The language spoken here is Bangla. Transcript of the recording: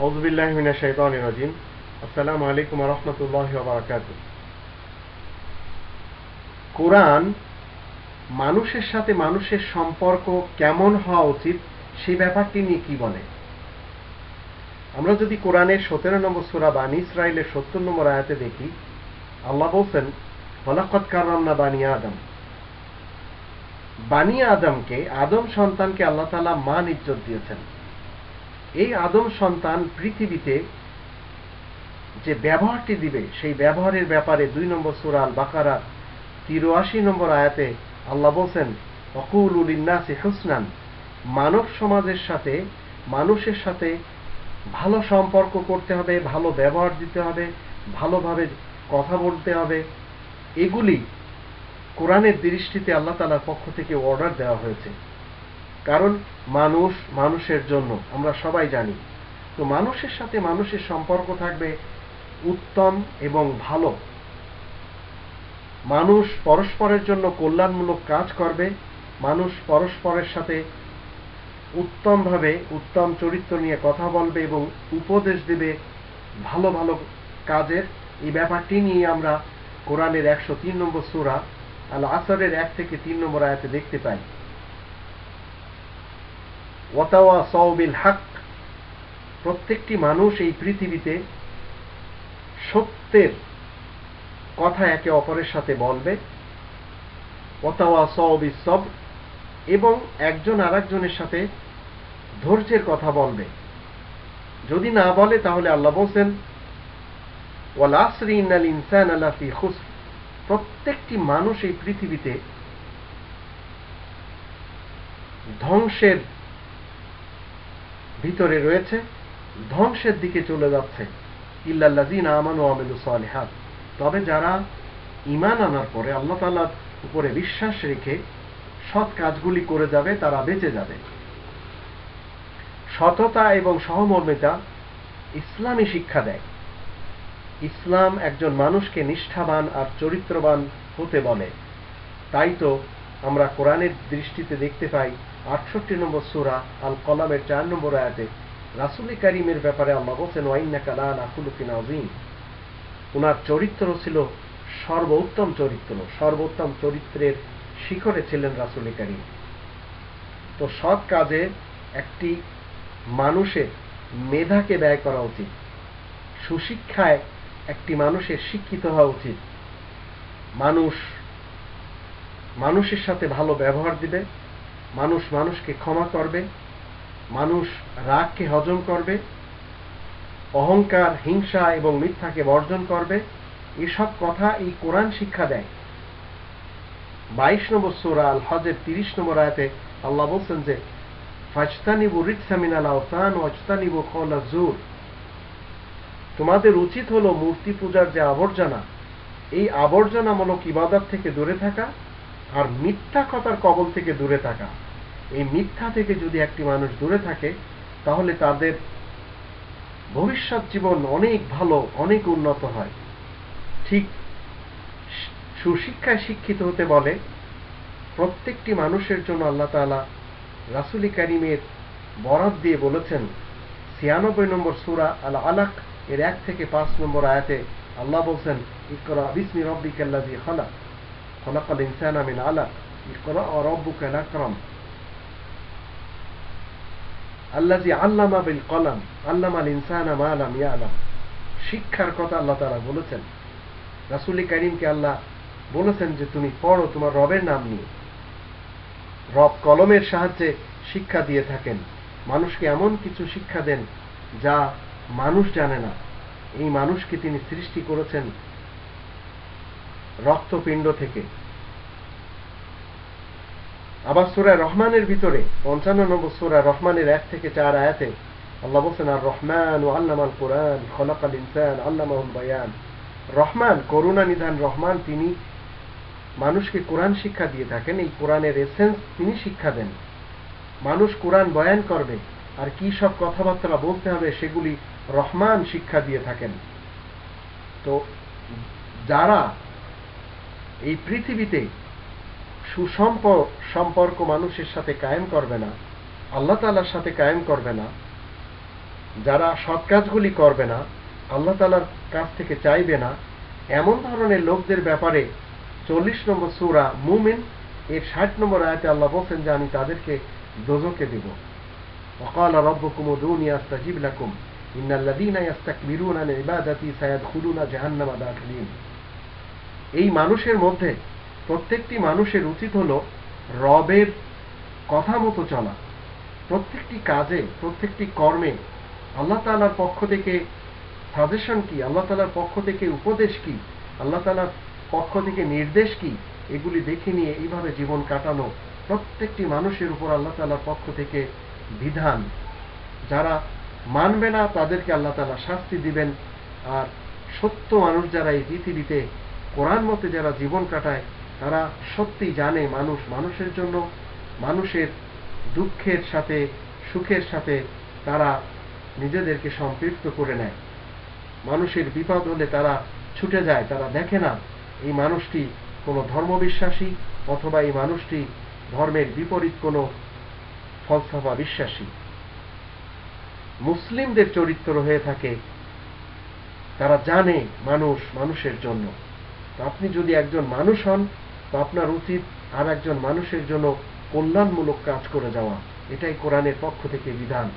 আউজবিল্লাহ মিনা শৈতান রাজিম। আসসালামু আলাইকুম রহমতুল্লাহ বারাকাত কোরআন মানুষের সাথে মানুষের সম্পর্ক কেমন হওয়া উচিত সেই ব্যাপারটি নিয়ে কি বলে? আমরা যদি কোরআনের সতেরো নম্বর সুরা বানি ইসরায়েলের সত্তর নম্বর আয়াতে দেখি, আল্লাহ বলছেন হলাকত কারান্না বানি আদম। বানি আদমকে, আদম সন্তানকে আল্লাহ তালা মান ইজ্জত দিয়েছেন। এই আদম সন্তান পৃথিবীতে যে ব্যবহারটি দিবে, সেই ব্যবহারের ব্যাপারে দুই নম্বর সুরাল বাকারা তিরাশি নম্বর আয়াতে আল্লাহ বলছেন, অকুল উলিন্নাসি হুসনান মানব সমাজের সাথে, মানুষের সাথে ভালো সম্পর্ক করতে হবে, ভালো ব্যবহার দিতে হবে, ভালোভাবে কথা বলতে হবে। এগুলি কোরআনের দৃষ্টিতে আল্লাহ তালার পক্ষ থেকে অর্ডার দেওয়া হয়েছে। কারণ মানুষ মানুষের জন্য, আমরা সবাই জানি। তো মানুষের সাথে মানুষের সম্পর্ক থাকবে উত্তম এবং ভালো। মানুষ পরস্পরের জন্য কল্যাণমূলক কাজ করবে। মানুষ পরস্পরের সাথে উত্তমভাবে, উত্তম চরিত্র নিয়ে কথা বলবে এবং উপদেশ দেবে ভালো ভালো কাজের। এই ব্যাপারটি নিয়ে আমরা কোরআনের একশো তিন নম্বর সুরা আল আসরের এক থেকে তিন নম্বর আয়াতে দেখতে পাই। ওয়াতাওয়া সওবিল হাক, প্রত্যেকটি মানুষ এই পৃথিবীতে সত্যের কথা একে অপরের সাথে বলবে। ওয়াতাওয়া সওবিল সব, এবং একজন আরেকজনের সাথে ধৈর্যের কথা বলবে। যদি না বলে, তাহলে আল্লাহ বলছেন ওয়ালাসরি ইন্নাল ইনসান আল্লাহ ফি খুসর। প্রত্যেকটি মানুষ এই পৃথিবীতে ধ্বংসের ভিতরে রয়েছে, ধ্বংসের দিকে চলে যাচ্ছে। ইল্লাল্লাজিন আমানু আমিলু সালিহাত। তবে যারা ইমান আনার পরে আল্লাহ তালার উপরে বিশ্বাস রেখে সৎ কাজগুলি করে যাবে, তারা বেঁচে যাবে। সততা এবং সহমর্মিতা ইসলামী শিক্ষা দেয়। ইসলাম একজন মানুষকে নিষ্ঠাবান আর চরিত্রবান হতে বলে। তাই তো আমরা কোরআনের দৃষ্টিতে দেখতে পাই আটষট্টি নম্বর সুরা আল কলামের চার নম্বর আয়াতে, রাসুলি করিমের ব্যাপারে আল্লাহ বলছেন ওয়াইন্না কালান আকুলুকিন আজিম ওনার চরিত্র ছিল সর্বোত্তম চরিত্র, সর্বোত্তম চরিত্রের শিখরে ছিলেন রাসুলি করিম। তো সৎ কাজে একটি মানুষের মেধাকে ব্যয় করা উচিত, সুশিক্ষায় একটি মানুষের শিক্ষিত হওয়া উচিত। মানুষ, মানুষের সাথে ভালো ব্যবহার দিবে মানুষ মানুষকে ক্ষমা করবে, মানুষ রাগকে হজম করবে, অহংকার, হিংসা এবং মিথ্যাকে বর্জন করবে, এসব কথা এই কোরআন শিক্ষা দেয়। বাইশ নম্বর সোরা আল হজের তিরিশ নম্বর আয়াতে আল্লাহ বলছেন যে, ফাজতানিবু রিটসামিনাল আওতান ওয়াজতানিবু কওলা জুর। তোমাদের উচিত হলো মূর্তি পূজার যে আবর্জনা, এই আবর্জনামূলক ইবাদত থেকে দূরে থাকা আর মিথ্যা কথার কবল থেকে দূরে থাকা। এই মিথ্যা থেকে যদি একটি মানুষ দূরে থাকে, তাহলে তাদের ভবিষ্যৎ জীবন অনেক ভালো, অনেক উন্নত হয়। ঠিক সুশিক্ষায় শিক্ষিত হতে বলে, প্রত্যেকটি মানুষের জন্য আল্লাহ তালা রাসুলি কারিমের বরাদ দিয়ে বলেছেন, ছিয়ানব্বই নম্বর সুরা আল আলাক এর এক থেকে পাঁচ নম্বর আয়াতে আল্লাহ বলছেন, ইকরা বিসমি রব্বিকাল্লাযী খালাক। মিন আলাক ইকরা ওয়া রাব্বুকাল আকরাম আল্লাযী আল্লামা বিল কলাম আল্লামাল ইনসানা মা লাম ইয়ালাম শিক্ষার কথা আল্লাহ তাআলা বলেছেন। রাসূল কারীমকে আল্লাহ বলেছেন যে, তুমি পড়ো তোমার রবের নাম নিয়ে। রব কলমের সাহায্যে শিক্ষা দিয়ে থাকেন। মানুষকে এমন কিছু শিক্ষা দেন যা মানুষ জানে না। এই মানুষকে তিনি সৃষ্টি করেছেন রক্তপিণ্ড থেকে। আবার সুরা রহমানের ভিতরে, পঞ্চান্ন নম্বর সুরা রহমানের এক থেকে চার আয়াতে আল্লাহ বলছেন, আর রহমান ও আল্লামাল কোরআন, খলাকাল ইনসান আল্লামাহুল বায়ান। রহমান, করুণা নিধান রহমান, তিনি মানুষকে কোরআন শিক্ষা দিয়ে থাকেন। এই কোরআনের এসেন্স তিনি শিক্ষা দেন। মানুষ কোরআন বয়ান করবে, আর কি সব কথাবার্তা বলতে হবে সেগুলি রহমান শিক্ষা দিয়ে থাকেন। তো যারা এই পৃথিবীতে সুসম্পর্ক সম্পর্ক মানুষের সাথে কায়েম করবে না আল্লাহ তালার সাথে কায়েম করবে না যারা সৎ কাজগুলি করবে না আল্লাহ তালার কাছ থেকে চাইবে না এমন ধরনের লোকদের ব্যাপারে চল্লিশ নম্বর সুরা মুমিন এর ষাট নম্বর আয়তে আল্লাহ বলছেন যে আমি তাদেরকে দোজকে দেব وقال ربكم ادعوني استجب لكم ان الذين يستكبرون عن عبادتي سيدخلون جهنم داخلين এই মানুষের মধ্যে প্রত্যেকটি মানুষের উচিত হলো রবের কথা মতো চলা। প্রত্যেকটি কাজে, প্রত্যেকটি কর্মে আল্লাহ তালার পক্ষ থেকে সাজেশন কি? আল্লাহ তালার পক্ষ থেকে উপদেশ কি? আল্লাহ তালার পক্ষ থেকে নির্দেশ কি? এগুলি দেখে নিয়ে এইভাবে জীবন কাটানো প্রত্যেকটি মানুষের উপর আল্লাহ তালার পক্ষ থেকে বিধান। যারা মানবে না, তাদেরকে আল্লাহ তালা শাস্তি দিবেন। আর সত্য মানুষ যারা এই পৃথিবীতে কোরআন মতে যারা জীবন কাটায়, তারা সত্যি জানে মানুষ মানুষের জন্য, মানুষের দুঃখের সাথে, সুখের সাথে তারা নিজেদেরকে সম্পৃক্ত করে নেয়। মানুষের বিপদ হলে তারা ছুটে যায়, তারা দেখে না এই মানুষটি কোনো ধর্মবিশ্বাসী অথবা এই মানুষটি ধর্মের বিপরীত কোনো ফলসফা বিশ্বাসী। মুসলিমদের চরিত্র হয়ে থাকে, তারা জানে মানুষ মানুষের জন্য। আপনি যদি একজন মানুষ হন, তো আপনার উচিত আর একজন মানুষের জন্য কল্যাণমূলক কাজ করে যাওয়া। এটাই কোরআনের পক্ষ থেকে বিধান।